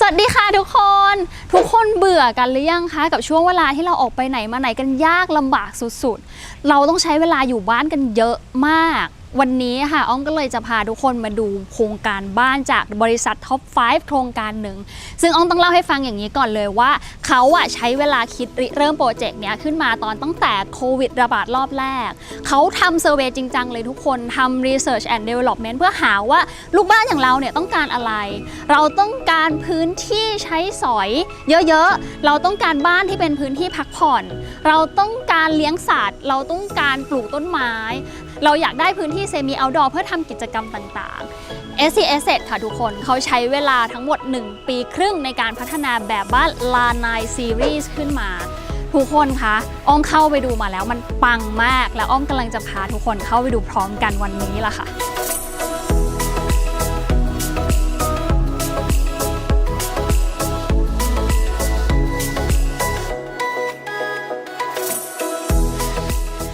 สวัสดีค่ะทุกคน ทุกคนเบื่อกันหรือยังคะกับช่วงเวลาที่เราออกไปไหนมาไหนกันยากลำบากสุดๆ เราต้องใช้เวลาอยู่บ้านกันเยอะมาก วันนี้ค่ะอ้อมก็เลยจะพาทุกคนมาดูโครงการบ้านจากบริษัทท็อป 5 โครงการหนึ่ง ซึ่งอ้อมต้องเล่าให้ฟังอย่างนี้ก่อนเลยว่า เขาอะใช้เวลาคิดริเริ่มโปรเจกต์เนี้ยขึ้นมาตอนตั้งแต่โควิดระบาดรอบแรก เขาทำเซอร์เวยจริงจังเลยทุกคนทำ Research and Development เพื่อหาว่าลูกบ้านอย่างเราเนี่ยต้องการอะไร เราต้องการพื้นที่ใช้สอยเยอะๆ เราต้องการบ้านที่เป็นพื้นที่พักผ่อน เราต้องการเลี้ยงสัตว์ เราต้องการปลูกต้นไม้ เราอยากได้พื้นที่เซมิเอาดอร์เพื่อทำกิจกรรมต่างๆ s c s ค่ะทุกคนเขาใช้เวลาทั้งหมด 1 ปีครึ่งในการพัฒนาแบบบ้านลานายซีรีส์ขึ้นมา ทุกคนคะ อ้อมเข้าไปดูมาแล้วมันปังมาก แล้วอ้อมกำลังจะพาทุกคนเข้าไปดูพร้อมกันวันนี้ล่ะค่ะ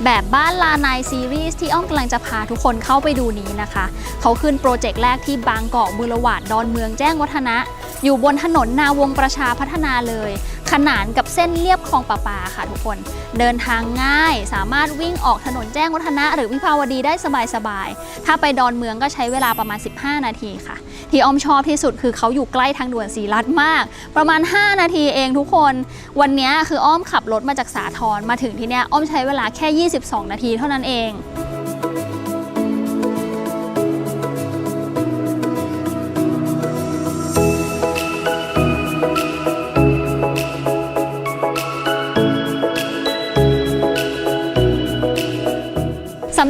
แบบบ้านลานายซีรีส์ที่อ้อมกำลังจะพาทุกคนเข้าไปดูนี้นะคะ เขาขึ้นโปรเจกต์แรกที่บางกอกบุรวาดดอนเมืองแจ้งวัฒนะ อยู่บนถนนนาวงประชาพัฒนาเลย ขนานกับเส้นเลียบคลองประปาค่ะทุกคน เดินทางง่าย สามารถวิ่งออกถนนแจ้งวัฒนะ หรือวิภาวดีได้สบายๆ ถ้าไปดอนเมืองก็ใช้เวลาประมาณ 15 นาทีค่ะ ที่อ้อมชอบที่สุดคือเขาอยู่ใกล้ทางด่วนสีรัฐมาก ประมาณ 5 นาทีเองทุกคน วันนี้คืออ้อมขับรถมาจากสาทรมาถึงที่เนี้ยอ้อมใช้เวลาแค่ 22 นาทีเท่านั้นเอง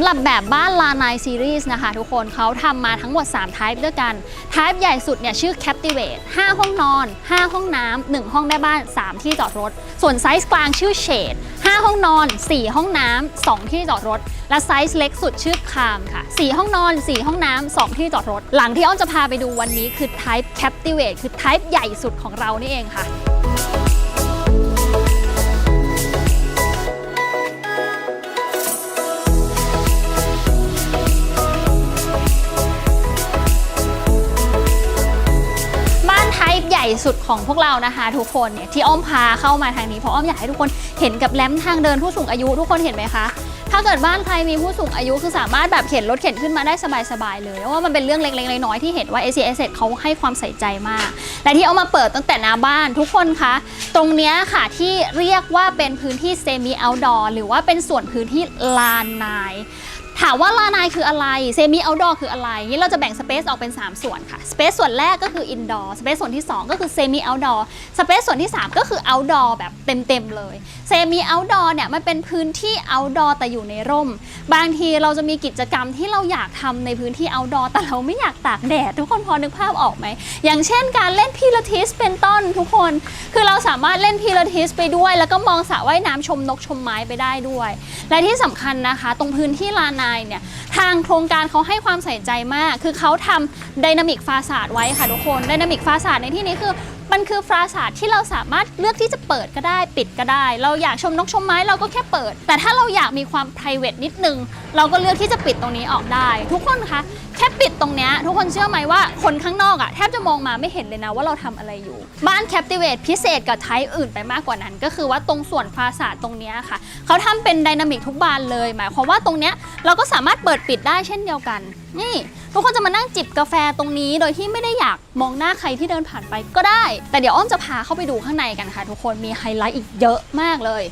หรับแบบบ้านลานายซีรีส์นะคะทุกคนเขาทำมาทั้งหมด3 type ด้วยกัน type ใหญ่สุดเนี่ยชื่อ Captivate 5 ห้องนอน 5 ห้องน้ำ1ห้องได้บ้าน 3 ที่จอดรถ ส่วนไซส์กลางชื่อ Shade 5 ห้องนอน 4 ห้องน้ำ2ที่จอดรถ และไซส์เล็กสุดชื่อคามค่ะ 4 ห้องนอน 4 ห้องน้ำ2ที่จอดรถ หลังที่อ้อมจะพาไปดูวันนี้คือ type Captivate คือ type ใหญ่สุดของเรานี่เองค่ะ ญ่สุดของพวกเรานะคะทุกคนเนี่ยที่อ้อมพาเข้ามาทางนี้เพราะอ้อมอยากให้ทุกคนเห็นกับแรมทางเดินผู้สูงอายุทุกคนเห็นไหมคะถ้าเกิดบ้านใครมีผู้สูงอายุคือสามารถแบบเข็นรถเข็นขึ้นมาได้สบายๆเลยเพราะว่ามันเป็นเรื่องเล็กๆน้อยๆที่เห็นว่า a c s เขาให้ความใส่ใจมาก และที่เอามาเปิดตั้งแต่หน้าบ้านทุกคนคะตรงนี้ค่ะที่เรียกว่าเป็นพื้นที่เซมิเอาดอร์หรือว่าเป็นส่วนพื้นที่ลานนาย ถามว่าลานายคืออะไรเซมิเอาดอร์คืออะไรงี้เราจะแบ่งสเปซออกเป็น 3 ส่วนค่ะสเปซส่วนแรกก็คืออินดอร์สเปซส่วนที่ 2 ก็คือเซมิเอาดอร์สเปซส่วนที่ 3 ก็คือเอาดอร์แบบเต็มๆเลยเซมิเอาดอร์เนี่ยมันเป็นพื้นที่เอาดอร์แต่อยู่ในร่ม บางทีเราจะมีกิจกรรมที่เราอยากทำในพื้นที่เอาดอร์แต่เราไม่อยากตากแดดทุกคนพอนึกภาพออกไหมอย่างเช่นการเล่นพิลาทิสเป็นต้นทุกคน คือเราสามารถเล่นพิลาทิสไปด้วย แล้วก็มองสระว่ายน้ำชมนกชมไม้ไปได้ด้วย และที่สำคัญนะคะ ตรงพื้นที่ลานายเนี่ยทางโครงการเขาให้ความใส่ใจมาก คือเขาทำไดนามิกฟาสาดไว้ค่ะทุกคนไดนามิกฟาสาดในที่นี้คือ มันคือฟาสาดที่เราสามารถเลือกที่จะเปิดก็ได้ ปิดก็ได้ เราอยากชมนกชมไม้เราก็แค่เปิด แต่ถ้าเราอยากมีความ p r i v a t นิดนึง เราก็เลือกที่จะปิดตรงนี้ออกได้ ทุกคนคะแค่ปิดตรงเนี้ยทุกคนเชื่อไหมว่าคนข้างนอกอะแทบจะมองมาไม่เห็นเลยนะว่าเราทำอะไรอยู่ บ้าน Captivate พิเศษกับไทป์อื่นไปมากกว่านั้น ก็คือว่าตรงส่วนฟาสาดตรงเนี้ยค่ะเขาทำเป็นไดนามิกทุกบานเลย หมายความว่าตรงเนี้ยเราก็สามารถเปิดปิดได้เช่นเดียวกัน นี่ ทุกคนจะมานั่งจิบกาแฟตรงนี้ โดยที่ไม่ได้อยากมองหน้าใครที่เดินผ่านไปก็ได้ แต่เดี๋ยวอ้อมจะพาเข้าไปดูข้างในกันค่ะ ทุกคนมีไฮไลท์อีกเยอะมากเลย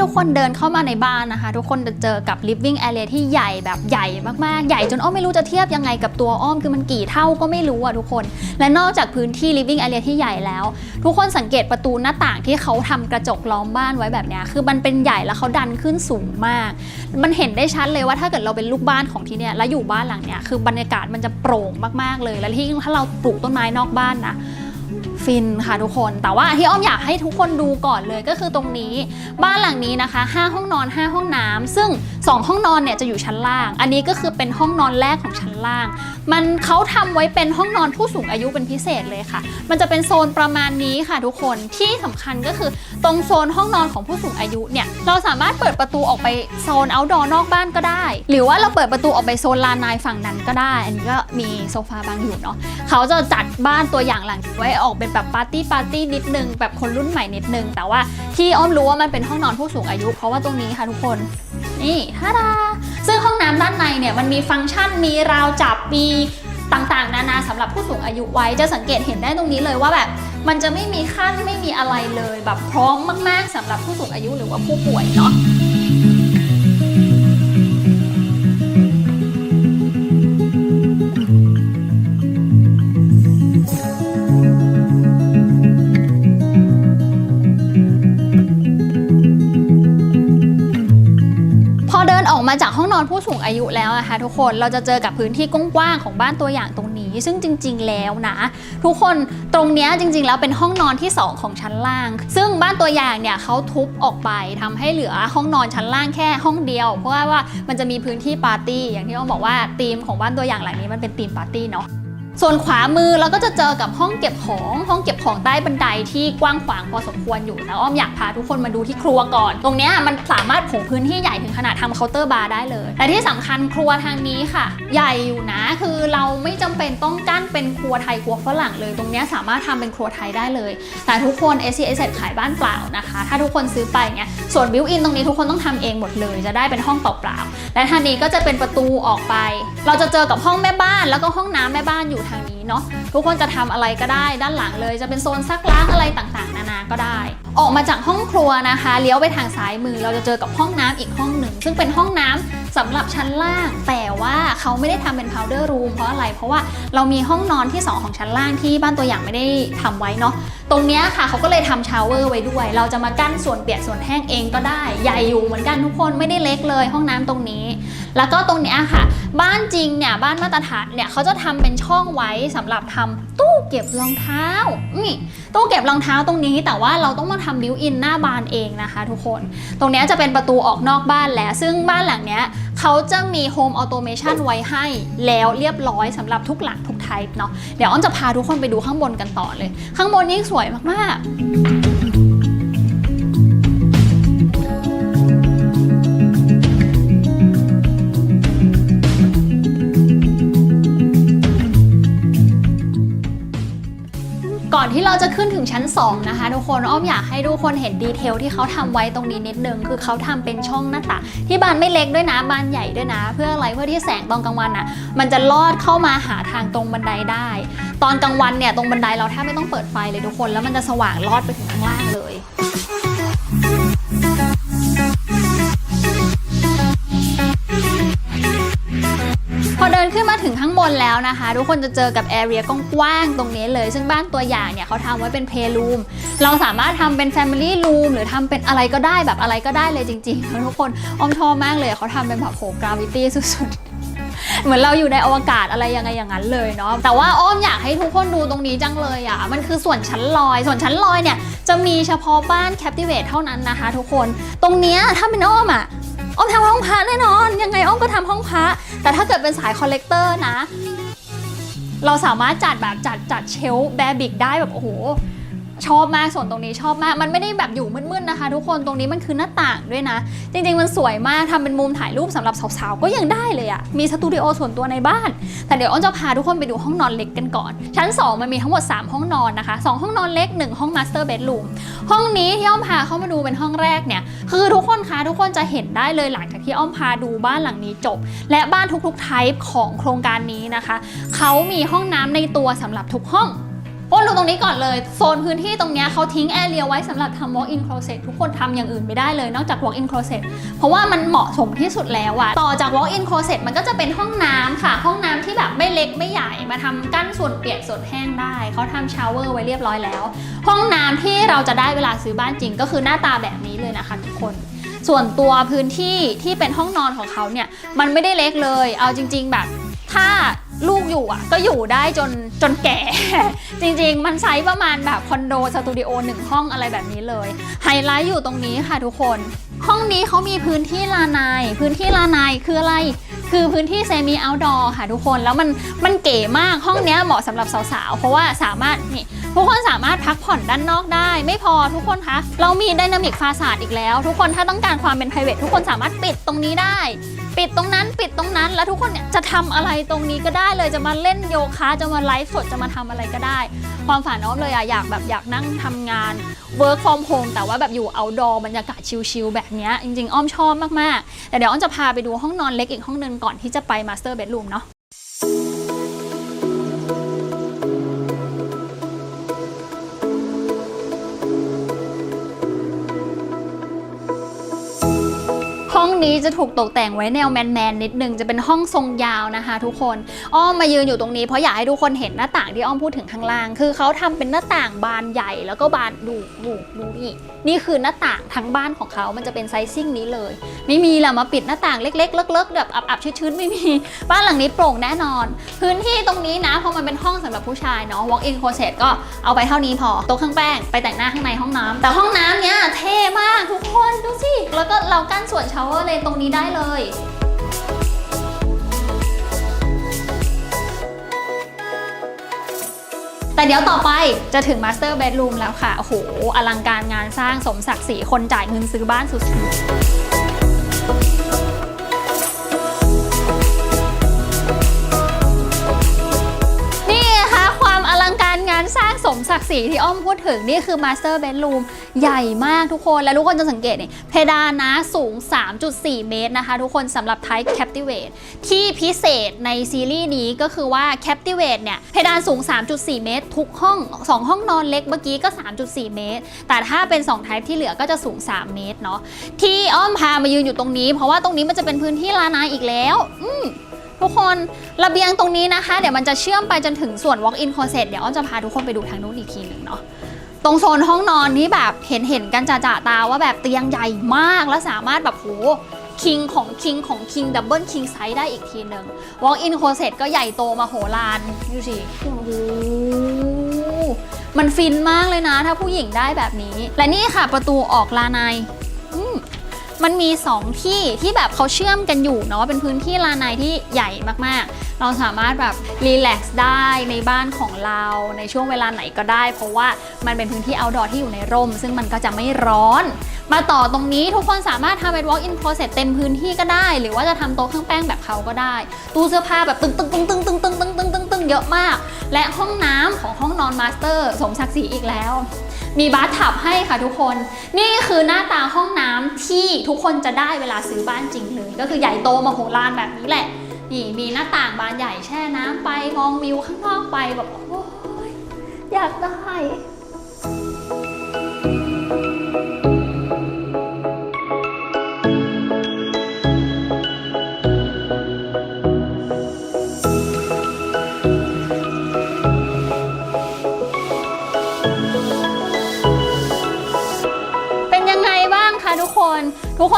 ที่ทุกคนเดินเข้ามาในบ้านนะคะ ทุกคนจะเจอกับ living area ที่ใหญ่แบบใหญ่มากๆ ใหญ่จนอ้อมไม่รู้จะเทียบยังไงกับตัวอ้อมคือมันกี่เท่าก็ไม่รู้อะทุกคน และนอกจากพื้นที่ living area ที่ใหญ่แล้ว ทุกคนสังเกตประตูหน้าต่างที่เขาทำกระจกล้อมบ้านไว้แบบนี้คือมันเป็นใหญ่แล้วเขาดันขึ้นสูงมาก มันเห็นได้ชัดเลยว่าถ้าเกิดเราเป็นลูกบ้านของที่เนี่ยแล้วอยู่บ้านหลังเนี้ยคือบรรยากาศมันจะโปร่งมากๆเลย และที่ถ้าเราปลูกต้นไม้นอกบ้านนะ ฟินค่ะทุกคน แต่ว่าที่อ้อมอยากให้ทุกคนดูก่อนเลยก็คือตรงนี้ บ้านหลังนี้นะคะ 5 ห้องนอน 5 ห้องน้ำซึ่ง2 ห้องนอนเนี่ยจะอยู่ชั้นล่าง อันนี้ก็คือเป็นห้องนอนแรกของชั้นล่าง มันเขาทำไว้เป็นห้องนอนผู้สูงอายุเป็นพิเศษเลยค่ะ มันจะเป็นโซนประมาณนี้ค่ะทุกคนที่สำคัญก็คือตรงโซนห้องนอนของผู้สูงอายุเนี่ยเราสามารถเปิดประตูออกไปโซน outdoor นอกบ้านก็ได้ หรือว่าเราเปิดประตูออกไปโซนลานนายฝั่งนั้นก็ได้ อันนี้ก็มีโซฟาบางอยู่เนาะเขาจะจัดบ้านตัวอย่างหลังไว้ออกเป็นแบบปาร์ตี้ปาร์ตี้นิดนึงแบบคนรุ่นใหม่นิดนึง แต่ว่าที่อ้อมรู้ว่ามันเป็นห้องนอนผู้สูงอายุ เพราะว่าตรงนี้ค่ะทุกคนนี่ฮาราซึ่งห้องน้ำด้านในเนี่ยมันมีฟังก์ชันมีราวจับมีต่างๆ นานาสำหรับผู้สูงอายุไว้จะสังเกตเห็นได้ตรงนี้เลยว่าแบบ มันจะไม่มีขั้นไม่มีอะไรเลยแบบพร้อมมากๆสำหรับผู้สูงอายุหรือว่าผู้ป่วยเนาะ ออกมาจากห้องนอนผู้สูงอายุแล้วนะคะทุกคนเราจะเจอกับพื้นที่กว้างๆของบ้านตัวอย่างตรงนี้ ซึ่งจริง ๆ แล้วนะ ทุกคนตรงนี้จริง ๆ แล้วเป็นห้องนอนที่ 2 ของชั้นล่าง ซึ่งบ้านตัวอย่างเนี่ยเขาทุบออกไปทำให้เหลือห้องนอนชั้นล่างแค่ห้องเดียว เพราะว่าว่ามันจะมีพื้นที่ปาร์ตี้อย่างที่อ้อมบอกว่าธีมของบ้านตัวอย่างหลังนี้มันเป็นธีมปาร์ตี้เนาะ ส่วนขวามือเราก็จะเจอกับห้องเก็บของห้องเก็บของใต้บันไดที่กว้างขวางพอสมควรอยู่แต่อ้อมอยากพาทุกคนมาดูที่ครัวก่อน ตรงนี้มันสามารถผงพื้นที่ใหญ่ถึงขนาดทำเคาน์เตอร์บาร์ได้เลย แต่ที่สำคัญครัวทางนี้ค่ะ ใหญ่อยู่นะคือเราไม่จำเป็นต้องกั้นเป็นครัวไทยครัวฝรั่งเลย ตรงนี้สามารถทำเป็นครัวไทยได้เลย แต่ทุกคน s c s ขายบ้านเปล่านะคะ ถ้าทุกคนซื้อไปเนี่ย ส่วนบิวอินตรงนี้ทุกคนต้องทำเองหมดเลย จะได้เป็นห้องเปล่าๆและทางนี้ก็จะเป็นประตูออกไป เราจะเจอกับห้องแม่บ้านแล้วก็ห้องน้ำแม่บ้านอยู่ทางนี้ เนาะทุกคนจะทำอะไรก็ได้ด้านหลังเลย จะเป็นโซนซักล้างอะไรต่างๆ นานาก็ได้ ออกมาจากห้องครัวนะคะเลี้ยวไปทางซ้ายมือเราจะเจอกับห้องน้ำอีกห้องหนึ่ง ซึ่งเป็นห้องน้ำสำหรับชั้นล่าง แต่ว่าเขาไม่ได้ทำเป็น powder room เพราะอะไร เพราะว่าเรามีห้องนอนที่ 2 ของชั้นล่างที่บ้านตัวอย่างไม่ได้ทำไว้เนาะตรงนี้ค่ะเขาก็เลยทำชาวเวอร์ไว้ด้วย เราจะมากั้นส่วนเปียกส่วนแห้งเองก็ได้ ใหญ่อยู่เหมือนกันทุกคนไม่ได้เล็กเลยห้องน้ำตรงนี้แล้วก็ตรงเนี้ยค่ะ บ้านจริงเนี่ยบ้านมาตรฐานเนี่ยเขาจะทำเป็นช่องไว้สำหรับทำตู้เก็บรองเท้านี่ตู้เก็บรองเท้าตรงนี้ แต่ว่าเราต้องมาทำบิวอินหน้าบานเองนะคะ ทุกคน ตรงนี้จะเป็นประตูออกนอกบ้านแล้ว ซึ่งบ้านหลังเนี้ยเขาจะมีโฮมออโตเมชันไว้ให้แล้วเรียบร้อยสำหรับทุกหลังทุกไทป์เนาะเดี๋ยวอ้อนจะพาทุกคนไปดูข้างบนกันต่อเลย ข้างบนยิ่สวยมากๆ ที่เราจะขึ้นถึงชั้น 2 นะคะ ทุกคนอ้อมอยากให้ทุกคนเห็นดีเทลที่เขาทำไว้ตรงนี้นิดนึง คือเขาทำเป็นช่องหน้าต่างที่บานไม่เล็กด้วยนะบานใหญ่ด้วยนะ เพื่ออะไรเพื่อที่แสงตอนกลางวันอะ มันจะลอดเข้ามาหาทางตรงบันไดได้ ตอนกลางวันเนี่ยตรงบันไดเราแทบไม่ต้องเปิดไฟเลยทุกคน แล้วมันจะสว่างลอดไปถึงข้างล่างเลย บนแล้วนะคะ ทุกคนจะเจอกับแอเรียกว้างๆตรงนี้เลย ซึ่งบ้านตัวอย่างเนี่ยเขาทำไว้เป็นเพลรูมเราสามารถทำเป็น Family Room หรือทำเป็นอะไรก็ได้แบบอะไรก็ได้เลยจริงๆทุกคนอ้อมชอบมากเลยเขาทำเป็นแบบโหกราวิตี้สุดๆเหมือนเราอยู่ในอวกาศอะไรยังไงอย่างนั้นเลยเนาะแต่ว่าอ้อมอยากให้ทุกคนดูตรงนี้จังเลยอะ่ะมันคือส่วนชั้นลอย ส่วนชั้นลอยเนี่ยจะมีเฉพาะบ้าน Captivate เท่านั้นนะคะ ทุกคนตรงเนี้ยถ้าเป็นอ้อมอะ อมทำห้องพระแน่นอน ยังไงอ้อมก็ทำห้องพระแต่ถ้าเกิดเป็นสายคอลเลกเตอร์นะ เราสามารถจัดแบบจัดจัดเชลฟ์แบบิกได้แบบโอ้โห ชอบมากส่วนตรงนี้ชอบมาก มันไม่ได้แบบอยู่มืดๆนะคะ ทุกคนตรงนี้มันคือหน้าต่างด้วยนะ จริงๆมันสวยมากทำเป็นมุมถ่ายรูปสำหรับสาวๆก็ยังได้เลยอะมีสตูดิโอส่วนตัวในบ้าน แต่เดี๋ยวอ้อนจะพาทุกคนไปดูห้องนอนเล็กกันก่อน ชั้น 2 มันมีทั้งหมด 3 ห้องนอนนะคะ 2 ห้องนอนเล็ก 1 ห้องมาสเตอร์เบดรูมห้องนี้ที่อ้อมพาเข้ามาดูเป็นห้องแรกเนี่ยคือทุกคนคะทุกคนจะเห็นได้เลยหลังจากที่อ้อมพาดูบ้านหลังนี้จบ และบ้านทุกๆไทป์ของโครงการนี้นะคะเขามีห้องน้ำในตัวสำหรับทุกห้อง โอ้ดูตรงนี้ก่อนเลย โซนพื้นที่ตรงนี้เขาทิ้งแอร์เรียไว้สำหรับทำ walk in closet ทุกคนทำอย่างอื่นไม่ได้เลยนอกจาก walk in closet เพราะว่ามันเหมาะสมที่สุดแล้วอะต่อจาก walk in closet มันก็จะเป็นห้องน้ำค่ะ ห้องน้ำที่แบบไม่เล็กไม่ใหญ่มาทำกั้นส่วนเปียกส่วนแห้งได้เขาทำชาวเวอร์ไว้เรียบร้อยแล้ว ห้องน้ำที่เราจะได้เวลาซื้อบ้านจริง ก็คือหน้าตาแบบนี้เลยนะคะทุกคนส่วนตัวพื้นที่ที่เป็นห้องนอนของเขาเนี่ยมันไม่ได้เล็กเลย เอาจริง ๆ แบบถ้า ลูกอยู่อะก็อยู่ได้จนจนแก่ จริงๆ มันไซส์ประมาณแบบคอนโดสตูดิโอหนึ่งห้องอะไรแบบนี้เลย ไฮไลท์อยู่ตรงนี้ค่ะทุกคน ห้องนี้เขามีพื้นที่ลานาย พื้นที่ลานายคืออะไร คือพื้นที่เซมิเอาท์ดอร์ค่ะทุกคนแล้วมันมันเก๋มากห้องนี้เหมาะสำหรับสาวๆ เพราะว่าสามารถนี่ทุกคนสามารถพักผ่อนด้านนอกได้ ไม่พอทุกคนคะ เรามีไดนามิกฟาสาดอีกแล้ว ทุกคนถ้าต้องการความเป็น p r i v a t ทุกคนสามารถปิดตรงนี้ได้ ปิดตรงนั้นปิดตรงนั้นแล้วทุกคนเนี่ยจะทำอะไรตรงนี้ก็ได้เลยจะมาเล่นโยคะจะมาไลฟ์สดจะมาทำอะไรก็ได้ ความฝันน้องเลยอะอยากแบบอยากนั่งทำงาน work from home แต่ว่าแบบอยู่ outdoor บรรยากาศชิลๆแบบนี้จริงๆ อ้อมชอบมากๆ แต่เดี๋ยวอ้อมจะพาไปดูห้องนอนเล็กอีกห้องนึงก่อนที่จะไป master bedroom เนาะ นี้จะถูกตกแต่งไว้แนวแมนๆนิดนึงจะเป็นห้องทรงยาวนะคะ ทุกคนอ้อมมายืนอยู่ตรงนี้เพราะอยากให้ทุกคนเห็นหน้าต่างที่อ้อมพูดถึงข้างล่าง คือเขาทำเป็นหน้าต่างบานใหญ่แล้วก็บานดูดูดูนี่นี่คือหน้าต่างทั้งบ้านของเขามันจะเป็นไซซิ่งนี้เลย ไม่มีแหละมาปิดหน้าต่างเล็กๆเลิกๆแบบอับๆชื้นๆไม่มีบ้านหลังนี้โปร่งแน่นอน พื้นที่ตรงนี้นะเพราะมันเป็นห้องสำหรับผู้ชายเนาะ walk in closet ก็เอาไปเท่านี้พอโต๊ะเครื่องแป้งไปแต่งหน้าข้างในห้องน้ำแต่ห้องน้ำเนี้ยเท่มากทุกคนดูสิแล้วก็เรากั้นส่วนชาวเวอร์เลนตรงนี้ได้เลยแต่เดี๋ยวต่อไปจะถึงมาสเตอร์เบดรูมแล้วค่ะ โอ้โห อลังการงานสร้างสมศักดิ์ศรีคนจ่ายเงินซื้อบ้านสุดๆ มศักดิ์ศรีที่อ้อมพูดถึงนี่คือ Master Bedroom ใหญ่มากทุกคนและทุกคนจะสังเกตนี่เพดานนะสูง 3.4 เมตรนะคะ ทุกคนสำหรับ Type Captivate ที่พิเศษในซีรีส์นี้ก็คือว่า Captivate เนี่ยเพดานสูง 3.4 เมตร ทุกห้อง 2 ห้องนอนเล็กเมื่อกี้ก็ 3.4 เมตร แต่ถ้าเป็น2 Type ที่เหลือก็จะสูง 3 เมตรเนาะที่อ้อมพามายืนอยู่ตรงนี้ เพราะว่าตรงนี้มันจะเป็นพื้นที่ลานาอีกแล้ว อืม ทุกคนระเบียงตรงนี้นะคะ เดี๋ยวมันจะเชื่อมไปจนถึงส่วน walk-in closet เดี๋ยวอ้อมจะพาทุกคนไปดูทางนู้นอีกทีหนึ่งเนาะตรงโซนห้องนอนนี้แบบเห็นเห็นกันจ่าๆตาว่าแบบเตียงใหญ่มากแล้วสามารถแบบโหคิงของคิงของคิงดับเบิลคิงไซส์ได้อีกทีหนึ่ง walk-in closet ก็ใหญ่โตมาโหฬารดูสิโอ้โหมันฟินมากเลยนะ ถ้าผู้หญิงได้แบบนี้ และนี่ค่ะประตูออกลานาย มันมี 2 ที่ที่แบบเขาเชื่อมกันอยู่เนาะเป็นพื้นที่ลานในที่ใหญ่มากๆ เราสามารถแบบรีแลกซ์ได้ในบ้านของเราในช่วงเวลาไหนก็ได้ เพราะว่ามันเป็นพื้นที่ outdoor ที่อยู่ในร่ม ซึ่งมันก็จะไม่ร้อน มาต่อตรงนี้ทุกคนสามารถทำเป็น walk in closet เต็มพื้นที่ก็ได้ หรือว่าจะทำโต๊ะเครื่องแป้งแบบเขาก็ได้ ตู้เสื้อผ้าแบบตึงตึงตึงตึงตึงตึงตึงตึงตึงตึงเยอะมาก และห้องน้ำของห้องนอนมาสเตอร์สมศักดิ์ศรีอีกแล้ว มีบาร์ทับให้ค่ะทุกคน นี่คือหน้าตาห้องน้ำที่ทุกคนจะได้เวลาซื้อบ้านจริงเลย ก็คือใหญ่โตมโหฬารแบบนี้แหละ นี่มีหน้าต่างบานใหญ่แช่น้ำไปมองวิวข้างนอกไปแบบโอ้ยอยากได้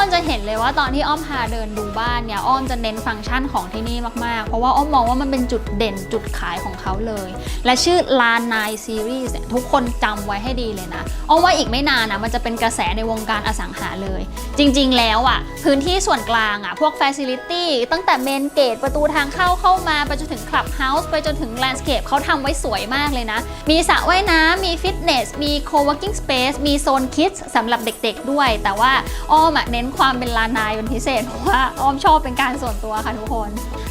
站在เห็นเลยว่าตอนที่อ้อมพาเดินดูบ้านเนี่ยอ้อมจะเน้นฟังก์ชันของที่นี่มากๆ เพราะว่าอ้อมมองว่ามันเป็นจุดเด่นจุดขายของเขาเลย และชื่อ l a n i Series เนี่ยทุกคนจำไว้ให้ดีเลยนะอ้อมว่าอีกไม่นานนะมันจะเป็นกระแสในวงการอสังหาเลย จริงๆแล้วอะพื้นที่ส่วนกลางอะพวก Facility ตั้งแต่เมนเกตประตูทางเข้าเข้ามาไปจนถึง Clubhouse ไปจนถึง Landscape เขาทำไว้สวยมากเลยนะ มีสระว่ายน้ำมีฟิตเนสมี co-working space มีโซนคิดสำหรับเด็กๆด้วย แต่ว่าอ้อมเน้นความเป็นลานายเป็นพิเศษเพราะว่าอ้อมชอบเป็นการส่วนตัวค่ะทุกคน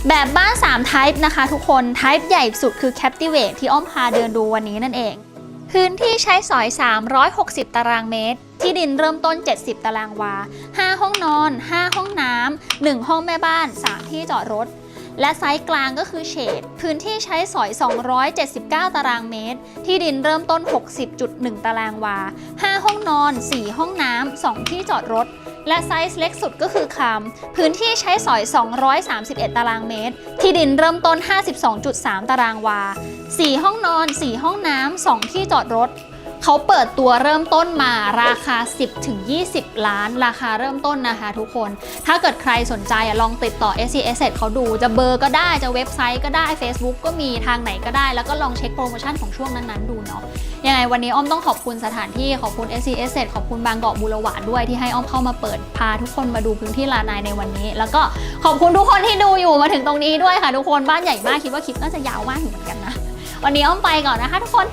แบบบ้าน3 type นะคะทุกคน type ใหญ่สุดคือ captivate ที่อ้อมพาเดินดูวันนี้นั่นเอง พื้นที่ใช้สอย 360 ตารางเมตร ที่ดินเริ่มต้น 70 ตารางวา 5 ห้องนอน 5 ห้องน้ำ1ห้องแม่บ้าน 3 ที่จอดรถและไซส์กลางก็คือเฉด พื้นที่ใช้สอย 279 ตารางเมตร ที่ดินเริ่มต้น 60.1 ตารางวา 5 ห้องนอน 4 ห้องน้ำ 2 ที่จอดรถ และไซส์เล็กสุดก็คือคามพื้นที่ใช้สอย 231 ตารางเมตร ที่ดินเริ่มต้น 52.3 ตารางวา 4 ห้องนอน 4 ห้องน้ำ 2 ที่จอดรถ เขาเปิดตัวเริ่มต้นมาราคา 10ถึง20 ล้าน ราคาเริ่มต้นนะคะทุกคน ถ้าเกิดใครสนใจลองติดต่อ s c s เขาดูจะเบอร์ก็ได้จะเว็บไซต์ก็ได้ Facebook ก็มีทางไหนก็ได้ แล้วก็ลองเช็คโปรโมชั่นของช่วงนั้นๆดูเนาะยังไงวันนี้อ้อมต้องขอบคุณสถานที่ขอบคุณ s c s ขอบคุณบางเกอกบูรวาดด้วยที่ให้อ้อมเข้ามาเปิดพาทุกคนมาดูพื้นที่ลานายในวันนี้ แล้วก็ขอบคุณทุกคนที่ดูอยู่มาถึงตรงนี้ด้วยค่ะทุกคนบ้านใหญ่มากคิดว่าคลิปน่าจะยาวมากอยู่เหมือนกันนะวันนี้อ้อมไปก่อนนะคะทุกคน